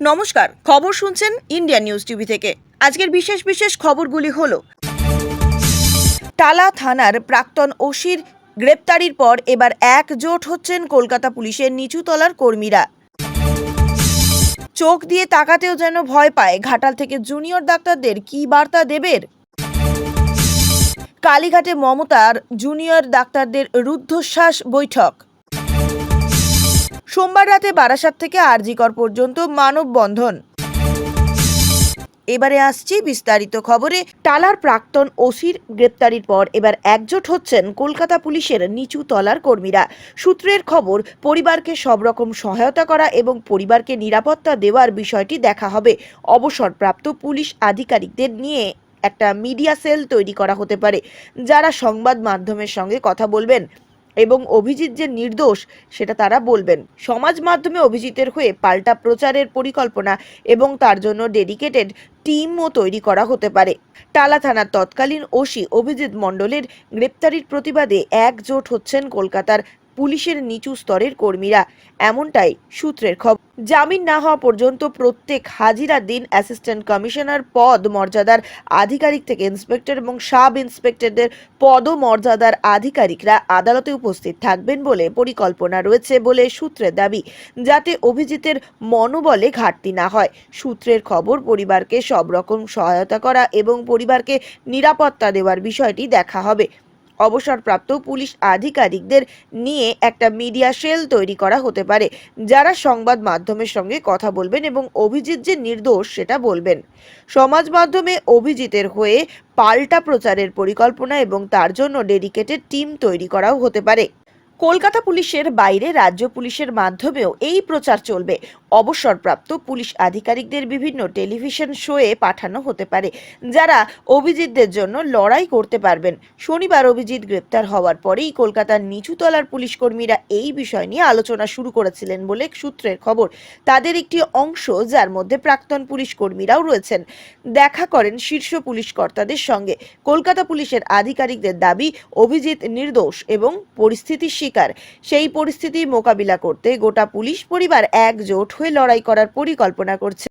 নমস্কার, খবর শুনছেন ইন্ডিয়া নিউজ টিভি থেকে। আজকের বিশেষ বিশেষ খবরগুলি হলো, টালা থানার প্রাক্তন ওসির গ্রেপ্তারির পর এবার একজোট হচ্ছেন কলকাতা পুলিশের নিচুতলার কর্মীরা। চোখ দিয়ে তাকাতেও যেন ভয় পায়, ঘাটাল থেকে জুনিয়র ডাক্তারদের কি বার্তা দেবের? কালীঘাটে মমতার জুনিয়র ডাক্তারদের রুদ্ধশ্বাস বৈঠক। সোমবার রাতে বারাসাত থেকে আরজিকর পর্যন্ত মানববন্ধন। এবারে আসছি বিস্তারিত খবরে। টালার প্রাক্তন ওসির গ্রেপ্তারির পর এবার একজোট হচ্ছেন কলকাতা পুলিশের নিচু তলার কর্মীরা। সূত্রের খবর, পরিবারকে সব রকম সহায়তা করা এবং পরিবারকে নিরাপত্তা দেওয়ার বিষয়টি দেখা হবে। অবসরপ্রাপ্ত পুলিশ আধিকারিকদের নিয়ে একটা মিডিয়া সেল তৈরি করা হতে পারে। যারা সংবাদ মাধ্যমের সঙ্গে কথা বলবেন এবং অভিজিৎ যে নির্দোষ, সেটা তারা বলবেন। সমাজ মাধ্যমে অভিজিতের হয়ে পাল্টা প্রচারের পরিকল্পনা এবং তার জন্য ডেডিকেটেড টিমও তৈরি করা হতে পারে। টালা থানার তৎকালীন ওসি অভিজিৎ মণ্ডলের গ্রেপ্তারির প্রতিবাদে একজোট হচ্ছেন কলকাতার পুলিশের নিচু স্তরের কর্মীরা। এমনটাই সূত্রের খবর। জামিন না হওয়া পর্যন্ত প্রত্যেক হাজিরার দিন অ্যাসিস্ট্যান্ট কমিশনার পদ মর্যাদার আধিকারিক থেকে ইন্সপেক্টর এবং সাব ইন্সপেক্টরদের পদমর্যাদার আধিকারিকরা আদালতে উপস্থিত থাকবেন বলে পরিকল্পনা রয়েছে বলে সূত্রের দাবি, যাতে অভিজিতের মনোবলে ঘাটতি না হয়। সূত্রের খবর, পরিবারকে সব রকম সহায়তা করা এবং পরিবারকে নিরাপত্তা দেওয়ার বিষয়টি দেখা হবে। অবসরপ্রাপ্ত পুলিশ আধিকারিকদের নিয়ে একটা মিডিয়া সেল তৈরি করা হতে পারে, যারা সংবাদ মাধ্যমের সঙ্গে কথা বলবেন এবং অভিজিৎ যে নির্দোষ সেটা বলবেন। সমাজ মাধ্যমে অভিজিতের হয়ে পাল্টা প্রচারের পরিকল্পনা এবং তার জন্য ডেডিকেটেড টিম তৈরি করাও হতে পারে। কলকাতা পুলিশের বাইরে রাজ্য পুলিশের মাধ্যমেও এই প্রচার চলবে। অবসরপ্রাপ্ত পুলিশ আধিকারিকদের বিভিন্ন টেলিভিশন শোয়ে পাঠানো হতে পারে, যারা অভিজিৎদের জন্য লড়াই করতে পারবেন। শনিবার অভিজিৎ গ্রেপ্তার হওয়ার পরেই কলকাতার নিচুতলার পুলিশ কর্মীরা এই বিষয় নিয়ে আলোচনা শুরু করেছিলেন বলে সূত্রের খবর। তাদের একটি অংশ, যার মধ্যে প্রাক্তন পুলিশ কর্মীরাও রয়েছেন। দেখা করেন শীর্ষ পুলিশ কর্তাদের সঙ্গে। কলকাতা পুলিশের আধিকারিকদের দাবি, অভিজিৎ নির্দোষ এবং পরিস্থিতির শিকার। সেই পরিস্থিতি মোকাবিলা করতে গোটা পুলিশ পরিবার একজোট হয়ে লড়াই করার পরিকল্পনা করছে।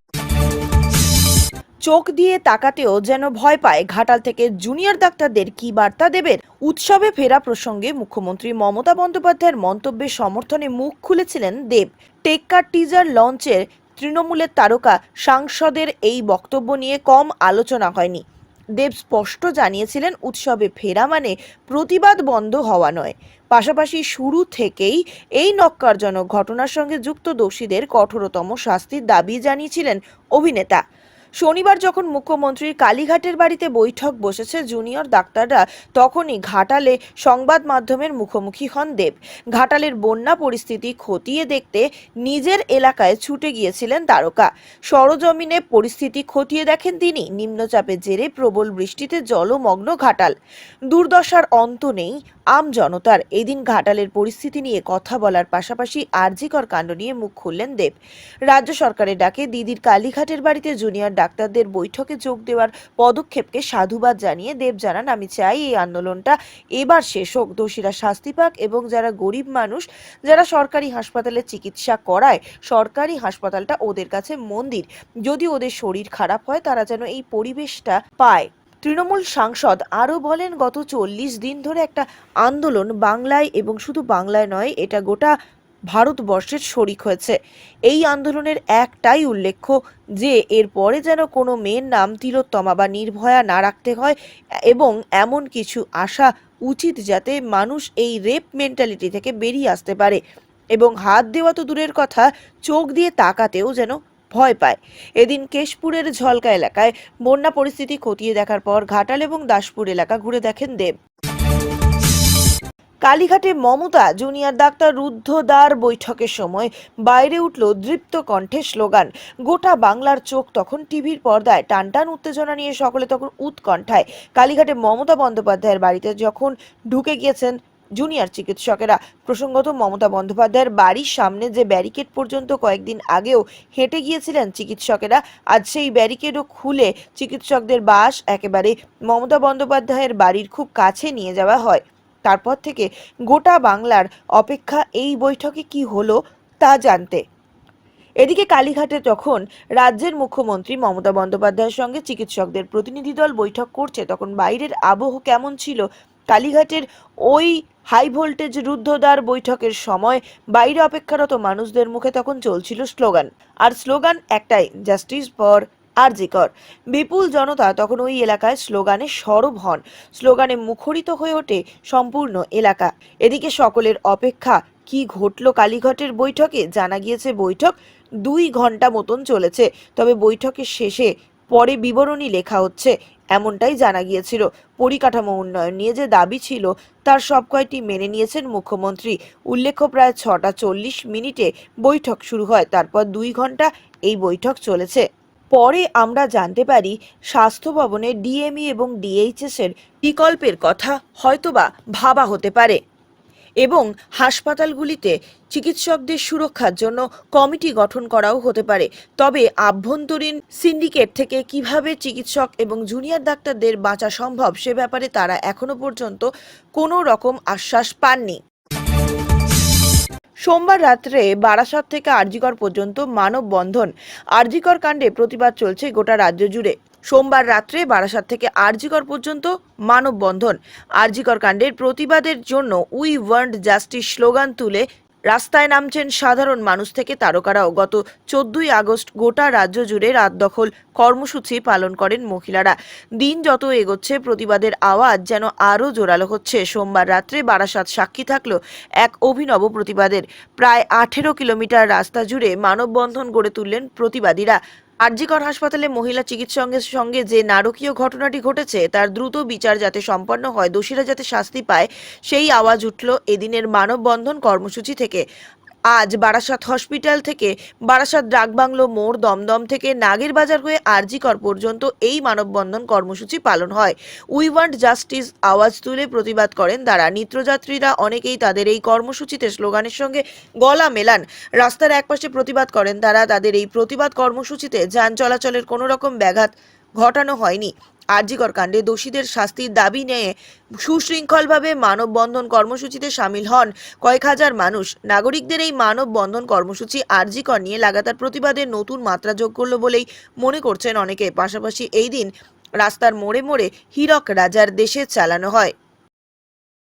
চোখ দিয়ে তাকাতেও যেন ভয় পায় ঘাটাল থেকে জুনিয়র ডাক্তারদের কি বার্তা দেবেন। উৎসবে ফেরা প্রসঙ্গে মুখ্যমন্ত্রী মমতা বন্দ্যোপাধ্যায়ের মন্তব্যের সমর্থনে মুখ খুলেছিলেন দেব। টেক্কার টিজার লঞ্চের তৃণমূলের তারকা সাংসদের এই বক্তব্য নিয়ে কম আলোচনা হয়নি। দেব স্পষ্ট জানিয়েছিলেন, উৎসবে ফেরা মানে প্রতিবাদ বন্ধ হওয়া নয়। পাশাপাশি শুরু থেকেই এই নক্কারজনক ঘটনার সঙ্গে যুক্ত দোষীদের কঠোরতম শাস্তির দাবি জানিয়েছিলেন অভিনেতা। শনিবার যখন মুখ্যমন্ত্রীর কালীঘাটের বাড়িতে বৈঠক বসেছে, জুনিয়র ডাক্তাররা তখনই ঘাটালে সংবাদ মাধ্যমের মুখোমুখি হন দেব। ঘাটালের বন্যা পরিস্থিতি খতিয়ে দেখতে নিজের এলাকায় ছুটে গিয়েছিলেন তারকা। সরজমিনে পরিস্থিতি খতিয়ে দেখেন তিনি। নিম্নচাপের জেরে প্রবল বৃষ্টিতে জলমগ্ন ঘাটাল। দুর্দশার অন্ত নেই আম জনতার। এদিন ঘাটালের পরিস্থিতি নিয়ে কথা বলার পাশাপাশি আরজিকর কাণ্ড নিয়ে মুখ খুললেন দেব। রাজ্য সরকারের ডাকে দিদির কালীঘাটের বাড়িতে জুনিয়র ডাক্তারদের বৈঠকে যোগ দেওয়ার পদক্ষেপকে সাধুবাদ জানিয়ে দেব জানান, আমি চাই এই আন্দোলনটা এবার শেষ হোক। দোষীরা শাস্তি পাক এবং যারা গরিব মানুষ, যারা সরকারি হাসপাতালে চিকিৎসা করায়, সরকারি হাসপাতালটা ওদের কাছে মন্দির। যদি ওদের শরীর খারাপ হয়, তারা যেন এই পরিবেশটা পায়। তৃণমূল সাংসদ আরও বলেন, গত চল্লিশ দিন ধরে একটা আন্দোলন বাংলায় এবং শুধু বাংলায় নয়, এটা গোটা ভারতবর্ষের শরিক হয়েছে। এই আন্দোলনের একটাই উল্লেখ্য যে, এরপরে যেন কোনো মেয়ের নাম তিলোত্তমা বা নির্ভয়া না রাখতে হয় এবং এমন কিছু আশা উচিত যাতে মানুষ এই রেপ মেন্টালিটি থেকে বেরিয়ে আসতে পারে এবং হাত দেওয়া তো দূরের কথা, চোখ দিয়ে তাকাতেও যেন ভয় পায়। এদিন কেশপুরের ঝলকা এলাকায় বন্যা পরিস্থিতি খতিয়ে দেখার পর ঘাটাল এবং দাসপুর এলাকা ঘুরে দেখেন দেব। কালীঘাটে মমতা জুনিয়র ডাক্তার রুদ্ধদ্বার বৈঠকের সময় বাইরে উঠল দৃপ্ত কণ্ঠে স্লোগান। গোটা বাংলার চোখ তখন টিভির পর্দায়। টানটান উত্তেজনা নিয়ে সকলে তখন উৎকণ্ঠায়। কালীঘাটে মমতা বন্দ্যোপাধ্যায়ের বাড়িতে যখন ঢুকে গিয়েছেন জুনিয়র চিকিৎসকেরা, প্রসঙ্গত মমতা বন্দ্যোপাধ্যায়ের বাড়ির সামনে যে ব্যারিকেড পর্যন্ত কয়েকদিন আগেও হেঁটে গিয়েছিলেন চিকিৎসকেরা, আজ সেই ব্যারিকেডও খুলে চিকিৎসকদের বাস একেবারে মমতা বন্দ্যোপাধ্যায়ের বাড়ির খুব কাছে নিয়ে যাওয়া হয়। তারপর থেকে গোটা বাংলার অপেক্ষা এই বৈঠকে কি হলো তা জানতে। এদিকে কালীঘাটে তখন রাজ্যের মুখ্যমন্ত্রী মমতা বন্দ্যোপাধ্যায়ের সঙ্গে চিকিৎসকদের প্রতিনিধি দল বৈঠক করছে, তখন বাইরের আবহ কেমন ছিল? কালীঘাটের ওই হাই ভোল্টেজ রুদ্ধদ্বার বৈঠকের সময় বাইরে অপেক্ষারত মানুষদের মুখে তখন চলছিল স্লোগান আর স্লোগান একটাই জাস্টিস ফর আরজিকর বিপুল জনতা তখন ওই এলাকায় স্লোগানে সরব হন। স্লোগানে মুখরিত হয়ে ওঠে সম্পূর্ণ এলাকা। এদিকে সকলের অপেক্ষা, কি ঘটল কালীঘাটের বৈঠকে? জানা গিয়েছে বৈঠক দুই ঘণ্টা মতন চলেছে। তবে বৈঠকের শেষে পরে বিবরণী লেখা হচ্ছে, এমনটাই জানা গিয়েছিল। পরিকাঠামো উন্নয়ন নিয়ে যে দাবি ছিল, তার সব কয়টি মেনে নিয়েছেন মুখ্যমন্ত্রী। উল্লেখ্য, প্রায় ছটা চল্লিশ মিনিটে বৈঠক শুরু হয়। তারপর দুই ঘণ্টা এই বৈঠক চলেছে। পরে আমরা জানতে পারি স্বাস্থ্য ভবনে ডিএমই এবং ডিএইচএস এর বিকল্পের কথা হয়তোবা ভাবা হতে পারে। এবং হাসপাতালগুলিতে চিকিৎসকদের সুরক্ষার জন্য কমিটি গঠন করাও হতে পারে। তবে আভ্যন্তরীণ সিন্ডিকেট থেকে কীভাবে চিকিৎসক এবং জুনিয়র ডাক্তারদের বাঁচা সম্ভব সে ব্যাপারে তারা এখনও পর্যন্ত কোনো রকম আশ্বাস পাননি। সোমবার রাত্রে বারাসাত থেকে আরজিকর পর্যন্ত মানববন্ধন। আরজিকর কাণ্ডে প্রতিবাদ চলছে গোটা রাজ্য জুড়ে। সোমবার রাত্রে বারাসাত থেকে আরজিকর পর্যন্ত মানববন্ধন। আরজিকর কাণ্ডের প্রতিবাদের জন্য উই ওয়ান্ট জাস্টিস স্লোগান তুলে রাস্তায় নামছেন সাধারণ মানুষ থেকে তারকারাও। গত চোদ্দই আগস্ট গোটা রাজ্য জুড়ে রাত দখল কর্মসূচি পালন করেন মহিলারা। দিন যত এগোচ্ছে, প্রতিবাদের আওয়াজ যেন আরও জোরালো হচ্ছে। সোমবার রাত্রে বারাসাত সাক্ষী থাকল এক অভিনব প্রতিবাদের। প্রায় আঠেরো কিলোমিটার রাস্তা জুড়ে মানববন্ধন গড়ে তুললেন প্রতিবাদীরা। আরজিকর হাসপাতালে মহিলা চিকিৎসকের সঙ্গে যে নারকীয় ঘটনাটি ঘটেছে, তার দ্রুত বিচার যাতে সম্পন্ন হয়, দোষীরা যাতে শাস্তি পায়, সেই আওয়াজ উঠল এদিনের মানববন্ধন কর্মসূচি থেকে। আজ বারাসাত হসপিটাল থেকে বারাসাত ডাকবাংলো মোড় দমদম থেকে নাগের বাজার হয়ে আরজিকর পর্যন্ত এই মানববন্ধন কর্মসূচি পালন হয়। উই ওয়ান্ট জাস্টিস আওয়াজ তুলে প্রতিবাদ করেন তারা। নিত্যযাত্রীরা অনেকেই তাদের এই কর্মসূচিতে স্লোগানের সঙ্গে গলা মেলান। রাস্তার একপাশে প্রতিবাদ করেন তারা। তাদের এই প্রতিবাদ কর্মসূচিতে যান চলাচলের কোনো রকম ব্যাঘাত ঘটানো হয়নি। আরজিকর কাণ্ডে দোষীদের শাস্তির দাবি নিয়ে সুশৃঙ্খলভাবে মানববন্ধন কর্মসূচিতে সামিল হন কয়েক হাজার মানুষ। নাগরিকদের এই মানববন্ধন কর্মসূচি আরজিকর নিয়ে লাগাতার প্রতিবাদে নতুন মাত্রা যোগ করল বলেই মনে করছেন অনেকে। পাশাপাশি এই দিন রাস্তার মোড়ে মোড়ে হীরক রাজার দেশে চালানো হয়।